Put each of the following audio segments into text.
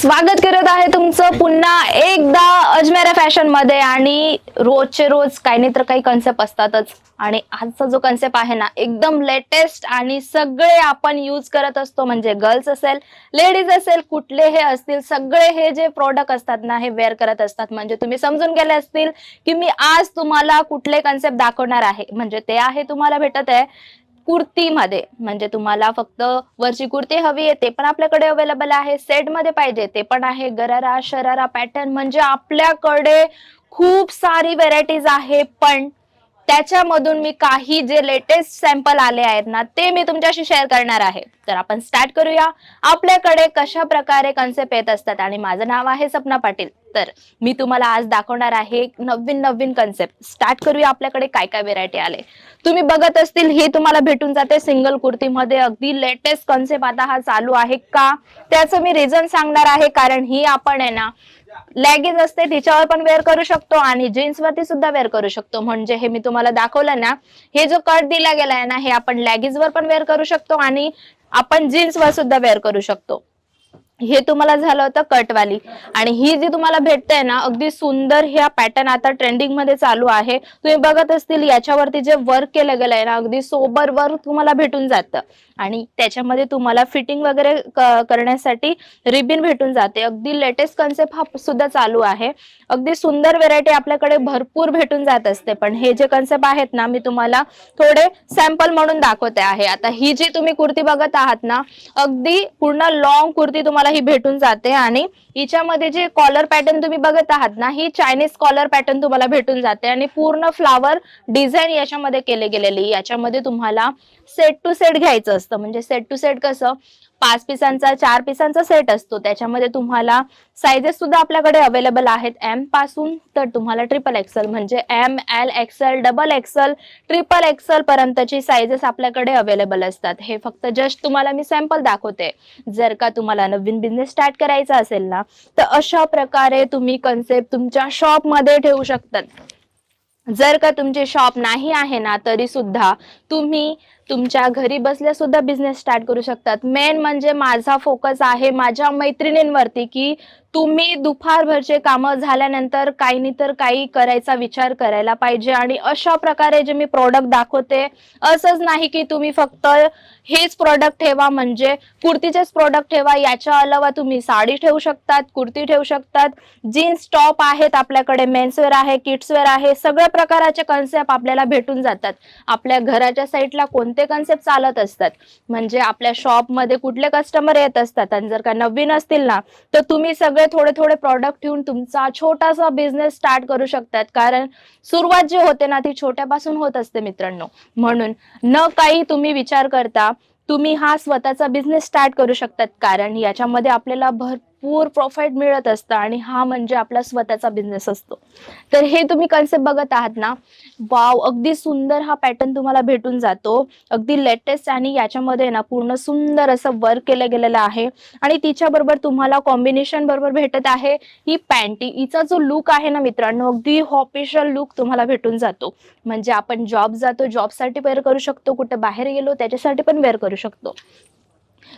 स्वागत करत आहे तुमचं पुन्हा एकदा अजमेरा फॅशनमध्ये. आणि रोजचे रोज काही नाही तर काही कन्सेप्ट असतातच. आणि आजचा जो कन्सेप्ट आहे ना एकदम लेटेस्ट आणि सगळे आपण यूज करत असतो. म्हणजे गर्ल्स असेल लेडीज असेल कुठले हे असतील सगळे हे जे प्रोडक्ट असतात ना हे वेअर करत असतात. म्हणजे तुम्ही समजून गेले असतील की मी आज तुम्हाला कुठले कन्सेप्ट दाखवणार आहे. म्हणजे ते आहे तुम्हाला भेटत आहे. कुर्तीमध्ये. म्हणजे तुम्हाला फक्त वरची कुर्ती हवी आहे ते पण आपल्याकडे अवेलेबल आहे. सेटमध्ये पाहिजे ते पण आहे. गरारा शरारा पॅटर्न म्हणजे आपल्याकडे खूप सारी व्हेरायटीज आहे पण त्याच्यामधून मी काही जे लेटेस्ट सॅम्पल आले आहेत ना ते मी तुमच्याशी शेअर करणार आहे. तर आपण स्टार्ट करूया. आपल्याकडे कशा प्रकारे कन्सेप्ट येत असतात? आणि माझं नाव आहे सपना पाटील. तर मी तुम्हाला आज दाखवणार आहे नवीन नवीन कन्सेप्ट स्टार्ट करूया आपल्याकडे काय काय व्हेरायटी आले. तुम्ही बघत असतील हे तुम्हाला भेटून जाते सिंगल कुर्तीमध्ये. अगदी लेटेस्ट कन्सेप्ट आता हा चालू आहे का? त्याचं मी रिझन सांगणार आहे कारण ही आपण आहे ना लॅगेज असते तिच्यावर पण वेअर करू शकतो आणि जीन्स वरती सुद्धा वेअर करू शकतो. म्हणजे हे मी तुम्हाला दाखवलं ना हे जो कट दिला गेलाय ना हे आपण लॅगेज वर पण वेअर करू शकतो आणि आपण जीन्स वर सुद्धा वेअर करू शकतो. हे तुम्हाला झालं होतं कटवाली. आणि ही जी तुम्हाला भेटते ना अगदी सुंदर ह्या पॅटर्न आता ट्रेंडिंगमध्ये चालू आहे. तुम्ही बघत असतील याच्यावरती जे वर्क केलं गेलंय ना अगदी सोबर वर्क तुम्हाला भेटून जातं. आणि त्याच्यामध्ये तुम्हाला फिटिंग वगैरे करण्यासाठी रिबिन भेटून जाते. अगदी लेटेस्ट कन्सेप्ट हा सुद्धा चालू आहे. अगदी सुंदर व्हेरायटी आपल्याकडे भरपूर भेटून जात असते. पण हे जे कन्सेप्ट आहेत ना मी तुम्हाला थोडे सॅम्पल म्हणून दाखवते आहे. आता ही जी तुम्ही कुर्ती बघत आहात ना अगदी पूर्ण लॉंग कुर्ती तुम्हाला ही भेटून जाते आणि हिच्यामध्ये जे कॉलर पॅटर्न तुम्ही बघत आहात ना ही चायनीज कॉलर पॅटर्न तुम्हाला भेटून जाते आणि पूर्ण फ्लावर डिझाईन याच्यामध्ये केले गेलेली. याच्यामध्ये तुम्हाला सेट टू सेट घ्यायचं असतं. म्हणजे सेट टू सेट कसं? पाच पिसांचा चार पिसांचा सेट असतो. त्याच्यामध्ये तुम्हाला साइजेस सुद्धा आपल्याकडे अवेलेबल आहेत. एमपासून तर तुम्हाला ट्रिपल एक्सल म्हणजे M L XL double XL triple XL पर्यंतची साइजेस आपल्याकडे अवेलेबल असतात. हे फक्त जस्ट तुम्हाला मी सॅम्पल दाखवते. जर का तुम्हाला नवीन बिझनेस स्टार्ट करायचा असेल ना तर अशा प्रकारे तुम्ही कन्सेप्ट तुमच्या शॉपमध्ये ठेवू शकतात. जर का तुमचे शॉप नाही आहे ना तरी सुद्धा तुम्ही तुमच्या घरी बसल्या सुद्धा बिझनेस स्टार्ट करू शकतात. मेन म्हणजे माझा फोकस आहे माझ्या मैत्रिणींवरती की तुम्ही दुपारभरचे कामं झाल्यानंतर काही नाही तर काही करायचा विचार करायला पाहिजे. आणि अशा प्रकारे जे मी प्रोडक्ट दाखवते असंच नाही की तुम्ही फक्त हेच प्रोडक्ट ठेवा म्हणजे कुर्तीचेच प्रोडक्ट ठेवा याच्या अलावा तुम्ही साडी ठेवू शकतात कुर्ती ठेवू शकतात जीन्स टॉप आहेत आपल्याकडे मेन्सवेअर आहे किड्सवेअर आहे सगळ्या प्रकाराचे कन्सेप्ट आपल्याला भेटून जातात. आपल्या घराच्या साईडला कोणते कन्सेप्ट चालत असतात? म्हणजे आपल्या शॉपमध्ये कुठले कस्टमर येत असतात? आणि जर का नवीन असतील ना तर तुम्ही सगळं थोडे थोडे प्रॉडक्ट ठेवून तुमचा छोटासा बिझनेस स्टार्ट करू शकतात. कारण सुरुवात जी होते ना ती छोट्यापासून होत असते मित्रांनो. म्हणून न काही तुम्ही विचार करता तुम्ही हा स्वतःचा बिझनेस स्टार्ट करू शकतात. कारण याच्यामध्ये आपल्याला भरपूर प्रॉफिट मिळत असतं आणि हा म्हणजे आपला स्वतःचा बिझनेस असतो. तर हे तुम्ही कन्सेप्ट बघत आहात ना? वाव अगदी सुंदर हा पॅटर्न तुम्हाला भेटून जातो. अगदी लेटेस्ट आणि याच्यामध्ये ना पूर्ण सुंदर असं वर्क केलं गेलेलं आहे. आणि तिच्या बरोबर तुम्हाला कॉम्बिनेशन बरोबर भेटत आहे. ही पॅन्टी हिचा जो लुक आहे ना मित्रांनो अगदी ऑफिशियल लुक तुम्हाला भेटून जातो. म्हणजे आपण जॉब जातो जॉबसाठी वेअर करू शकतो. कुठे बाहेर गेलो त्याच्यासाठी पण वेअर करू शकतो.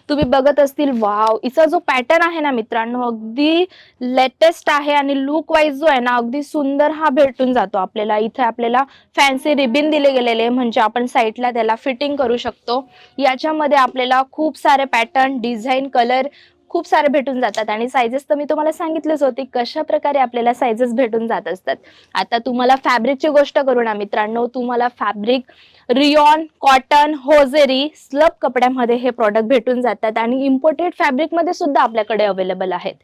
तुम्ही बघत असतील वाव इचा जो पॅटर्न आहे ना मित्रांनो अगदी लेटेस्ट आहे आणि लुक वाईज जो आहे ना अगदी सुंदर हा भेटून जातो आपल्याला. इथे आपल्याला फॅन्सी रिबिन दिले गेलेले म्हणजे आपण साईडला त्याला फिटिंग करू शकतो. याच्यामध्ये आपल्याला खूप सारे पॅटर्न डिझाईन कलर खूप सारे भेटून जातात. आणि सायझेस तर मी तुम्हाला सांगितलेच होती कशा प्रकारे आपल्याला सायझेस भेटून जात असतात. आता तुम्हाला फॅब्रिकची गोष्ट करू ना मित्रांनो तुम्हाला fabric rayon cotton hosiery slub कपड्यामध्ये हे प्रॉडक्ट भेटून जातात. आणि इम्पोर्टेड फॅब्रिकमध्ये सुद्धा आपल्याकडे अवेलेबल आहेत.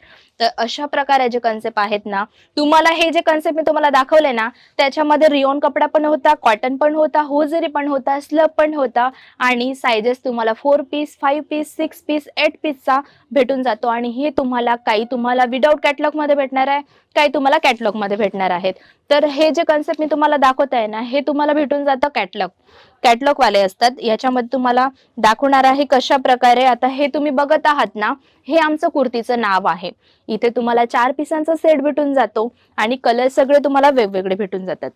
तर अशा प्रकारे जे कन्सेप्ट आहेत ना तुम्हाला हे जे कन्सेप्ट मी तुम्हाला दाखवले ना त्याच्यामध्ये रिओन कपडा पण होता कॉटन पण होता होजेरी पण होता स्लब पण होता. आणि सायझेस तुम्हाला four piece five piece six piece eight पीसचा भेटून भेटून जातो आणि हे तुम्हाला काही तुम्हाला विदाऊट कॅटलॉगमध्ये भेटणार आहे काही तुम्हाला कॅटलॉगमध्ये भेटणार आहेत. तर हे जे कन्सेप्ट मी तुम्हाला दाखवत आहे ना हे तुम्हाला भेटून जातं कॅटलॉग कॅटलॉग वाले असतात. याच्यामध्ये तुम्हाला दाखवणार आहे कशा प्रकारे आता हे तुम्ही बघत आहात ना हे आमचं कुर्तीचं नाव आहे. इथे तुम्हाला चार पिसांचा सेट भेटून जातो आणि कलर सगळे तुम्हाला वेगवेगळे भेटून जातात.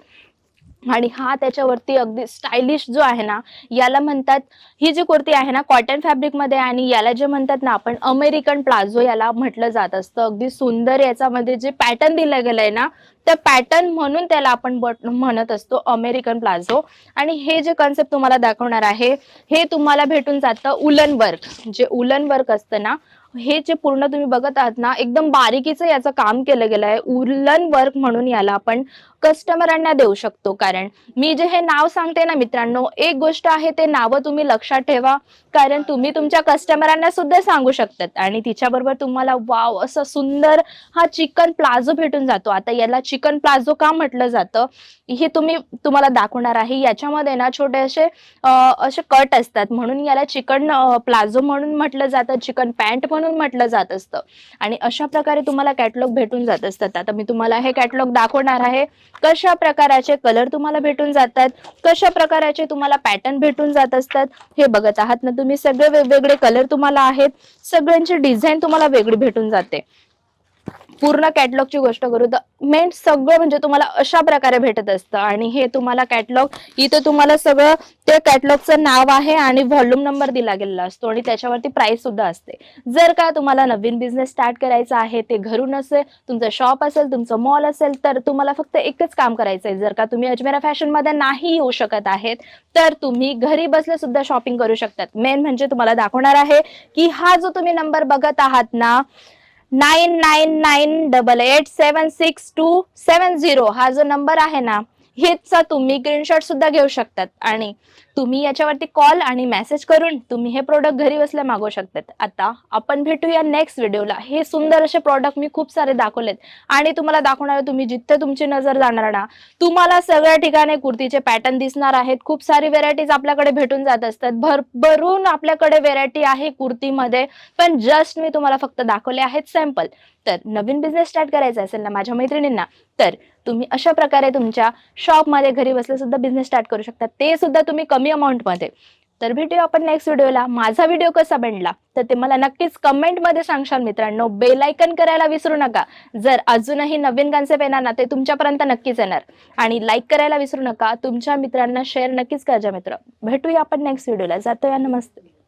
आणि हा त्याच्यावरती अगदी स्टायलिश जो आहे ना याला म्हणतात ही जी कुर्ती आहे ना कॉटन फॅब्रिकमध्ये आणि याला जे म्हणतात ना आपण अमेरिकन प्लाझो याला म्हटलं जात असतं. अगदी सुंदर याच्यामध्ये जे पॅटर्न दिलं गेलंय ना त्या पॅटर्न म्हणून त्याला आपण बट- म्हणत असतो अमेरिकन प्लाझो आणि हे जे कन्सेप्ट तुम्हाला दाखवणार आहे हे तुम्हाला भेटून जातं उलन वर्क जे उलन वर्क असतं ना हे जे पूर्ण तुम्ही बघत आहात ना एकदम बारीकीचं याचं काम केलं गेलं आहे. उलन वर्क म्हणून याला आपण कस्टमरांना देऊ शकतो. कारण मी जे हे नाव सांगते ना मित्रांनो एक गोष्ट आहे ते नावं तुम्ही लक्षात ठेवा. कारण तुम्ही तुमच्या कस्टमरांना सुद्धा सांगू शकतात. आणि तिच्याबरोबर तुम्हाला वाव असं सुंदर हा चिकन प्लाझो भेटून जातो. आता याला चिकन चिकन प्लाझो का म्हटलं जातं हे तुम्ही तुम्हाला दाखवणार आहे. याच्यामध्ये ना छोटे असे असे कट असतात. म्हणून याला चिकन प्लाझो म्हणून म्हटलं जातं चिकन पॅन्ट म्हणून म्हटलं जात असतं. आणि अशा प्रकारे तुम्हाला कॅटलॉग भेटून जात असतात. आता मी तुम्हाला हे कॅटलॉग दाखवणार आहे. कशा प्रकाराचे कलर तुम्हाला भेटून जातात कशा प्रकाराचे तुम्हाला पॅटर्न भेटून जात असतात हे बघत आहात ना तुम्ही. सगळे वेगवेगळे कलर तुम्हाला आहेत. सगळ्यांची डिझाईन तुम्हाला वेगळी भेटून जाते. पूर्ण कॅटलॉगची गोष्ट करू. तर मेन सगळं म्हणजे तुम्हाला अशा प्रकारे भेटत असतं. आणि हे तुम्हाला कॅटलॉग इथं तुम्हाला सगळं ते कॅटलॉगचं नाव आहे आणि व्हॉल्यूम नंबर दिला गेलेला असतो आणि त्याच्यावरती प्राइस सुद्धा असते. जर का तुम्हाला नवीन बिझनेस स्टार्ट करायचा आहे ते घरून असेल तुमचं शॉप असेल तुमचं मॉल असेल तर तुम्हाला फक्त एकच काम करायचं आहे. जर का तुम्ही अजमेरा फॅशनमध्ये नाही येऊ शकत आहेत तर तुम्ही घरी बसल्या सुद्धा शॉपिंग करू शकतात. मेन म्हणजे तुम्हाला दाखवणार आहे की हा जो तुम्ही नंबर बघत आहात ना nine nine nine double eight seven six two seven zero हा जो नंबर आहे ना हेचा तुम्ही स्क्रीनशॉट सुद्धा घेऊ शकतात. आणि तुम्ही याच्यावरती कॉल आणि मेसेज करून तुम्ही हे प्रोडक्ट घरी बसल्या मागवू शकतात. आता आपण भेटूया नेक्स्ट व्हिडिओला हे सुंदर असे प्रोडक्ट मी खूप सारे दाखवलेत. आणि तुम्हाला दाखवणार तुम्ही जिथे तुमची नजर जाणार ना तुम्हाला सगळ्या ठिकाणी कुर्तीचे पॅटर्न दिसणार आहेत. खूप सारी व्हेरायटीज आपल्याकडे भेटून जात असतात. भरभरून आपल्याकडे व्हेरायटी आहे कुर्तीमध्ये पण जस्ट मी तुम्हाला फक्त दाखवले आहेत सॅम्पल तर नवीन बिझनेस स्टार्ट करायचा असेल ना माझ्या मैत्रिणींना तर तुम्ही अशा प्रकारे तुमच्या शॉपमध्ये घरी बसल्या सुद्धा बिझनेस स्टार्ट करू शकता. ते सुद्धा तुम्ही कमी अमाऊंटमध्ये तर भेटूया आपण नेक्स्ट व्हिडिओला माझा व्हिडिओ कसा बनला? तर ते मला नक्कीच कमेंटमध्ये सांगशाल मित्रांनो. बेलायकन करायला विसरू नका. जर अजूनही नवीन कन्सेप्ट येणार ना ते तुमच्यापर्यंत नक्कीच येणार. आणि लाईक करायला विसरू नका. तुमच्या मित्रांना शेअर नक्कीच करायच्या मित्र. भेटूया आपण नेक्स्ट व्हिडिओला जातोया नमस्ते.